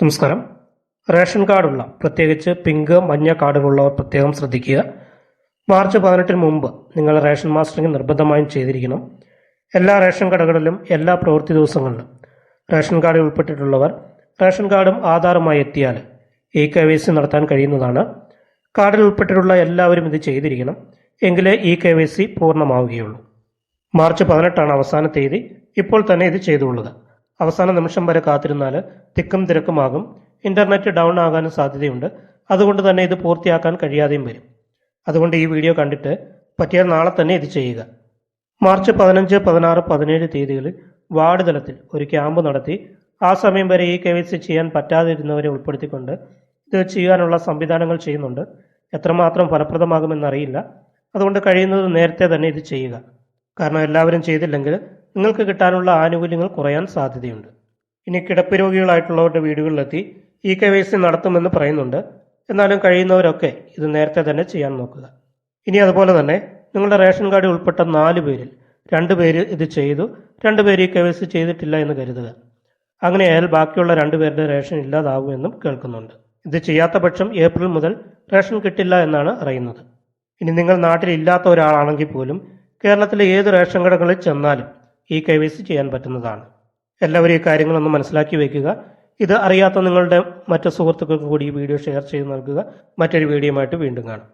നമസ്കാരം. റേഷൻ കാർഡുള്ള പ്രത്യേകിച്ച് പിങ്ക് മഞ്ഞ കാർഡുകളുള്ളവർ പ്രത്യേകം ശ്രദ്ധിക്കുക. മാർച്ച് പതിനെട്ടിന് മുമ്പ് നിങ്ങൾ റേഷൻ മാസ്റ്ററിംഗ് നിർബന്ധമായും ചെയ്തിരിക്കണം. എല്ലാ റേഷൻ കടകളിലും എല്ലാ പ്രവൃത്തി ദിവസങ്ങളിലും റേഷൻ കാർഡിൽ ഉൾപ്പെട്ടിട്ടുള്ളവർ റേഷൻ കാർഡും ആധാറുമായി എത്തിയാൽ ഇ കെ വൈ സി നടത്താൻ കഴിയുന്നതാണ്. കാർഡിൽ ഉൾപ്പെട്ടിട്ടുള്ള എല്ലാവരും ഇത് ചെയ്തിരിക്കണം. എങ്കിലേ ഇ കെ വൈ സി പൂർണമാവുകയുള്ളൂ. മാർച്ച് പതിനെട്ടാണ് അവസാന തീയതി. ഇപ്പോൾ തന്നെ ഇത് ചെയ്തുകൊള്ളുക. അവസാന നിമിഷം വരെ കാത്തിരുന്നാൽ തിക്കും തിരക്കുമാകും. ഇന്റർനെറ്റ് ഡൗൺ ആകാനും സാധ്യതയുണ്ട്. അതുകൊണ്ട് തന്നെ ഇത് പൂർത്തിയാക്കാൻ കഴിയാതെയും വരും. അതുകൊണ്ട് ഈ വീഡിയോ കണ്ടിട്ട് പറ്റിയാൽ നാളെ തന്നെ ഇത് ചെയ്യുക. മാർച്ച് പതിനഞ്ച് പതിനാറ് പതിനേഴ് തീയതികളിൽ വാർഡ് തലത്തിൽ ഒരു ക്യാമ്പ് നടത്തി ആ സമയം വരെ ഈ കെ വൈ സി ചെയ്യാൻ പറ്റാതിരുന്നവരെ ഉൾപ്പെടുത്തിക്കൊണ്ട് ഇത് ചെയ്യാനുള്ള സംവിധാനങ്ങൾ ചെയ്യുന്നുണ്ട്. എത്രമാത്രം ഫലപ്രദമാകുമെന്നറിയില്ല അതുകൊണ്ട് കഴിയുന്നത് നേരത്തെ തന്നെ ഇത് ചെയ്യുക. കാരണം എല്ലാവരും ചെയ്തില്ലെങ്കിൽ നിങ്ങൾക്ക് കിട്ടാനുള്ള ആനുകൂല്യങ്ങൾ കുറയാൻ സാധ്യതയുണ്ട്. ഇനി കിടപ്പ് രോഗികളായിട്ടുള്ളവരുടെ വീടുകളിലെത്തി ഇ കെ വൈ സി നടത്തുമെന്ന് പറയുന്നുണ്ട്. എന്നാലും കഴിയുന്നവരൊക്കെ ഇത് നേരത്തെ തന്നെ ചെയ്യാൻ നോക്കുക. ഇനി അതുപോലെ തന്നെ നിങ്ങളുടെ റേഷൻ കാർഡിൽ ഉൾപ്പെട്ട നാല് പേരിൽ രണ്ട് പേര് ഇത് ചെയ്തു രണ്ട് പേര് ഈ കെ വൈ സി ചെയ്തിട്ടില്ല എന്ന് കരുതുക. അങ്ങനെയായാൽ ബാക്കിയുള്ള രണ്ട് പേരുടെ റേഷൻ ഇല്ലാതാവുമെന്നും കേൾക്കുന്നുണ്ട്. ഇത് ചെയ്യാത്ത പക്ഷം ഏപ്രിൽ മുതൽ റേഷൻ കിട്ടില്ല എന്നാണ് അറിയുന്നത്. ഇനി നിങ്ങൾ നാട്ടിലില്ലാത്ത ഒരാളാണെങ്കിൽ പോലും കേരളത്തിലെ ഏത് റേഷൻ കടകളിൽ ചെന്നാലും ഈ കെ വൈ സി ചെയ്യാൻ പറ്റുന്നതാണ്. എല്ലാവരും ഈ കാര്യങ്ങളൊന്ന് മനസ്സിലാക്കി വയ്ക്കുക ഇത് അറിയാത്ത നിങ്ങളുടെ മറ്റു സുഹൃത്തുക്കൾക്ക് കൂടി ഈ വീഡിയോ ഷെയർ ചെയ്ത് നൽകുക. മറ്റൊരു വീഡിയോയുമായിട്ട് വീണ്ടും കാണാം.